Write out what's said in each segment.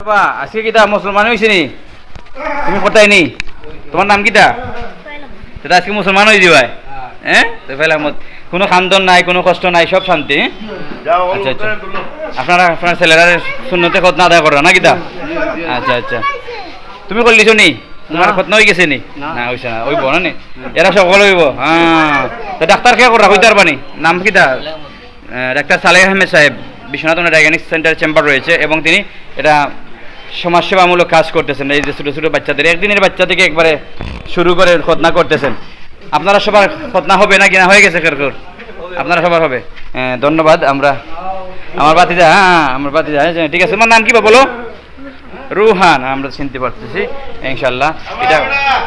বাবা আজকে কিতা? মুসলমান হয়েছে নি? তুমি কোথায় নি? তোমার নাম কিতা? সেটা আজকে মুসলমান হয়ে যাবাই হ্যাঁ তো কোনো খান্দন নাই কোনো কষ্ট নাই সব শান্তি? আচ্ছা আচ্ছা। আপনারা আপনার ছেলেরা শূন্যতে খত না আদায় করা না কিতা? আচ্ছা আচ্ছা। তুমি করলিছো নি? তোমার খত হয়ে গেছে নি? না। হইছে না। ওইব না নি? এরা সকল হইব। হ্যাঁ। তো ডাক্তার কে করা কইতার পানি নাম কিতা? ডাক্তার সালেহ আহমেদ সাহেব বিশ্বনাথ ডায়াগনিক সেন্টার চেম্বার রয়েছে এবং তিনি এটা সমাজসেবামূলক কাজ করতেছেন। এই যে ছোটো ছোটো বাচ্চাদের একদিনের বাচ্চা থেকে একবারে শুরু করে খতনা করতেছেন। আপনারা সবার খতনা হবে না? কিনা হয়ে গেছে কেরকর আপনারা সবার হবে। হ্যাঁ, ধন্যবাদ। আমরা আমার বাতিজা হ্যাঁ আমার বাতিজা হ্যাঁ, ঠিক আছে। তোমার নাম কি বলো? রুহান আমরা চিনতে পারতেছি ইনশাল্লাহ এটা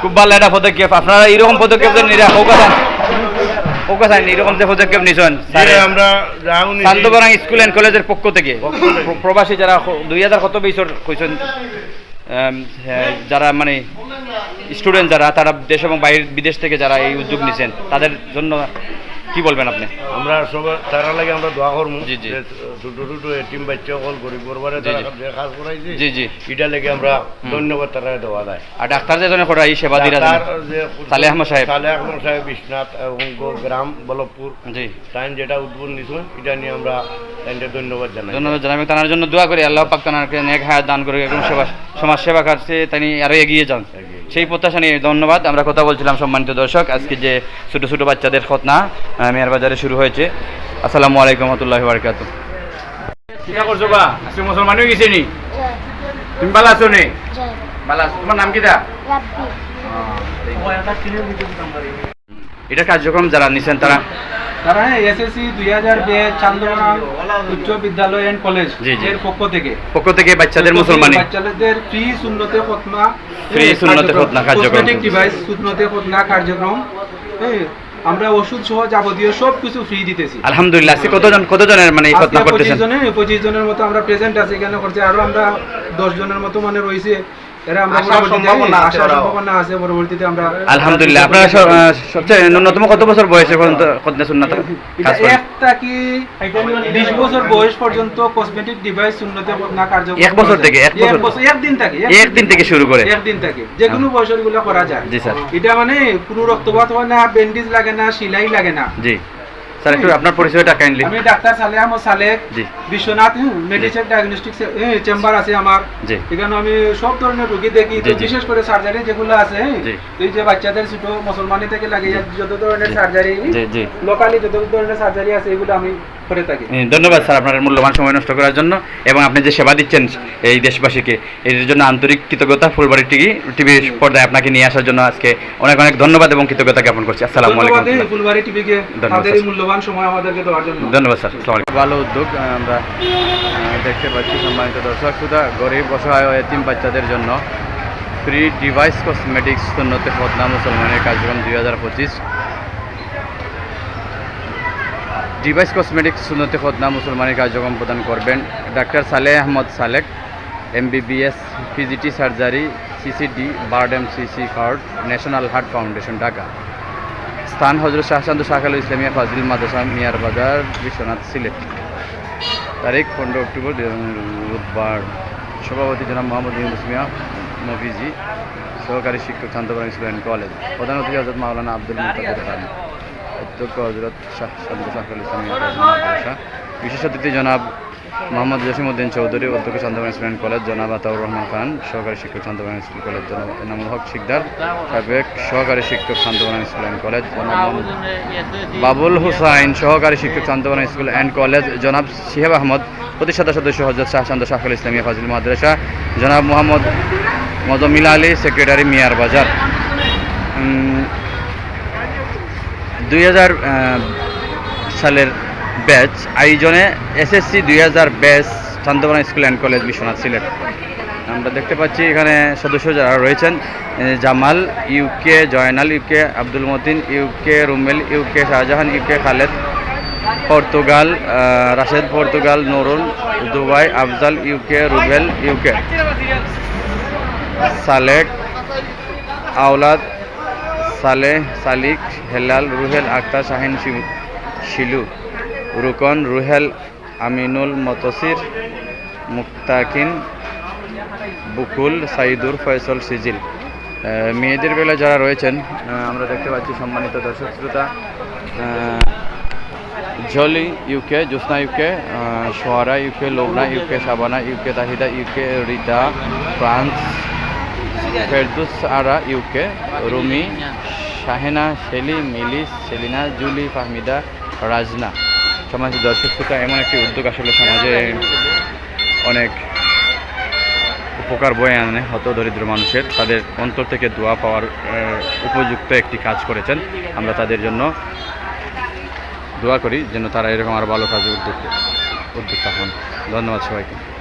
খুব ভালো একটা পদক্ষেপ। আপনারা এরকম পদক্ষেপ নিরা হোক কথা স্যার এরকম যে পদক্ষেপ নিছেন আমরা শান্তবরাং স্কুল এন্ড কলেজের পক্ষ থেকে। প্রবাসী যারা দুই হাজার কত বছর কইছেন হ্যাঁ, যারা মানে স্টুডেন্ট যারা তারা দেশ এবং বাইরের বিদেশ থেকে যারা এই উদ্যোগ নিছেন তাদের জন্য কি বলবেন আপনি? আমরা সবার তারা লাগে আমরা দোয়া করব জি, জি। ছোট ছোট এটিম বাচ্চা হল গরিব। যে কাজ করাইছে। জি, জি। এটা লেগে আমরা ধন্যবাদ তারা দেওয়া যায়। আর ডাক্তার যে জনে করা এই সেবা দিরা যে সালেহ আহমদ সাহেব। সালেহ আহমদ সাহেব বিশ্বনাথ এবং গ্রাম বল্লভপুর জি। টাইম যেটা উদ্বোধন নিয়েছিল এটা নিয়ে আমরা তাইনকে ধন্যবাদ জানাই। ধন্যবাদ জানাই। তার জন্য দোয়া করি। আল্লাহ পাক তানাকে নেক হায়াত দান করে এবং সেবা সমাজ সেবা কাছে তিনি আরও এগিয়ে যান। সেই প্রত্যাশা নিয়ে ধন্যবাদ। আমরা কথা বলছিলাম সম্মানিত দর্শক আজকে যে ছোট ছোট বাচ্চাদের খতনা মেয়ার বাজারে শুরু হয়েছে। আসসালামু আলাইকুম রহমতুল্লাহ বারকাত কিটা করছ বা আজকে মুসলমান হয়ে গেছে নি? তুমি ভালো আছো নি? ভালো আছো। তোমার নাম কিটা এটা কার্যক্রম যারা নিছেন তারা তারা এসএসসি দুই হাজার চান্দনা উচ্চ বিদ্যালয় এন্ড কলেজ। এর পক্ষ থেকে। পক্ষ থেকে বাচ্চাদের মুসলমানি। বাচ্চাদের ফ্রি শূন্যতে খতনা Free সুন্নতে খতনা কার্যক্রম। ডিভাইস শূন্যতে খতনা কার্যক্রম। আমরা ওষুধ সহ যাবতীয় সব কিছু ফ্রি দিতেছি। আলহামদুলিল্লাহ আজকে কতজন কতজনের মানে এই আজকে পঁচিশ জনের পঁচিশ জনের মতো আমরা প্রেজেন্ট আছি এখানে করছি আরও আমরা দশ জনের মতো মানে রয়েছে। আলহামদুলিল্লাহ আপনারা সবচেয়ে ন্যূনতম কত বছর বয়সে খতনা সুন্নাত একটা কি বছর বয়স পর্যন্ত কসমেটিক ডিভাইস কার্যক্রম এক বছর থেকে, এক বছর? একদিন থেকে একদিন থেকে শুরু করে। একদিন থেকে যে কোনো বয়সেরগুলো করা যায়। জি, স্যার। এটা মানে কোনো রক্তপাত হয় না ব্যান্ডেজ লাগে না সিলাই লাগে না। জি। স্যার একটু আপনার পরিচয়টা কাইন্ডলি আমি doctor Saleh Ahmad Salek ji. Biswanath medicine diagnostic chamber আছে আমার। জি। এখানে আমি সব ধরনের রোগী দেখি। তো। বিশেষ করে সার্জারি যেগুলো আছে এই যে বাচ্চাদের ছোট মুসলমানি থেকে লাগে যত ধরনের সার্জারি জি জি। লোকালি যত ধরনের সার্জারি আছে এগুলো আমি করে থাকি। ধন্যবাদ স্যার আপনার মূল্যবান সময় নষ্ট করার জন্য এবং আপনি যে সেবা দিচ্ছেন এই দেশবাসীকে এর জন্য আন্তরিক কৃতজ্ঞতা ফুলবাড়ি টিভি টিভি পর্দায় আপনাকে নিয়ে আসার জন্য আজকে অনেক অনেক ধন্যবাদ এবং কৃতজ্ঞতা জ্ঞাপন করছি। আসসালামু আলাইকুম ফুলবাড়ি টিভিকে। তাদের। মূল্যবান সময় আমাদেরকে দেওয়ার জন্য। ধন্যবাদ স্যার। আসসালামু আলাইকুম। ভালো উদ্যোগ আমরা দেখতে পাচ্ছি সম্মানিত দর্শক শুধু গরিব অসহায় এতিম বাচ্চাদের জন্য ফ্রি ডিভাইস কসমেটিক্স সুন্নতে ফতনা মুসলমানের কার্যক্রম দুই হাজার পঁচিশ। ডিভাইস কসমেটিক্স সুন্নতে ফতনা মুসলমানের কার্যক্রম প্রদান করবেন doctor Saleh Ahmed Salek M MBBS, PGT surgery, CCD bird M CC card, national heart foundation, Dhaka. স্থান হজরত শাহচান্দ শাখাল ইসলামিয়া ফাজিল মাদ্রাসা, মিয়ার বাজার, বিশ্বনাথ সিলেট। তারিখ পনেরো অক্টোবর বুধবার। সভাপতি জনাব মোহাম্মদ ইউনুস মিয়া, মফিজি, সহকারী শিক্ষক শান্তপুরাম অ্যান্ড কলেজ। প্রধান অতিথি হজরত মাওলানা আব্দুল মুতাদের খান। অধ্যক্ষ হজরত শাহ শাহুল ইসলামিয়া মাদ্রাসা বিশেষ অতিথি জনাব মোহাম্মদ জসিমউদ্দিন চৌধুরী, অধ্যক্ষ স্কুল অ্যান্ড কলেজ, জনাব আতাউর রহমান খান, সহকারী শিক্ষক শান্তপুরাম স্কুল কলেজ, জনাব এনামুল হক শিকদার, সাবেক সহকারী শিক্ষক শান্তপুরাম স্কুল অ্যান্ড কলেজ, জনাব বাবুল হুসাইন, সহকারী শিক্ষক শান্তবনা স্কুল অ্যান্ড কলেজ, জনাব শিহাব আহমদ, প্রতিষ্ঠাতা সদস্য হজরত শাহচান্দ শাহুল ইসলামিয়া ফাজিল মাদ্রাসা, জনাব মোহাম্মদ মজমিল আলী সেক্রেটারি মিয়ার বাজার। দুই হাজার সালের ব্যাচ আয়োজনে এসএসসি দুই হাজার batch Shantabana school and college Biswanath Sylhet. আমরা দেখতে পাচ্ছি এখানে সদস্য যারা রয়েছেন Jamal UK Joynal UK Abdul Matin UK Rumel UK Shahjahan UK Khaled, Portugal Rashed Portugal Nurul Dubai, Afzal UK Rubel UK Salek, Awlad Saleh, Salik, Helal, Ruhel Akter Shahin Shilu, Rukon, Ruhel, Aminul, Motsir, Muktakin, Bukul, Saidur, Foysal, Sijil. মেয়েদের বেলা যারা রয়েছেন আমরা দেখতে পাচ্ছি সম্মানিত দর্শক শ্রোতা Jolly UK Jyotsna UK Sohara UK Lobna UK Sabana UK Tahida UK Rita, France Ferdous Ara, UK, Rumi, Shahena, Shelly, Milis, Selina, Julie, Fahmida, Rajna. সমাজ দর্শক শ্রোতা, এমন একটি উদ্যোগ আসলে সমাজে অনেক উপকার বয়ে আনে হত দরিদ্র মানুষের। তাদের অন্তর থেকে দোয়া পাওয়ার উপযুক্ত একটি কাজ করেছেন। আমরা তাদের জন্য দোয়া করি যেন তারা এরকম আরও ভালো কাজে উদ্যোগ উদ্যোক্তা হন। ধন্যবাদ সবাইকে।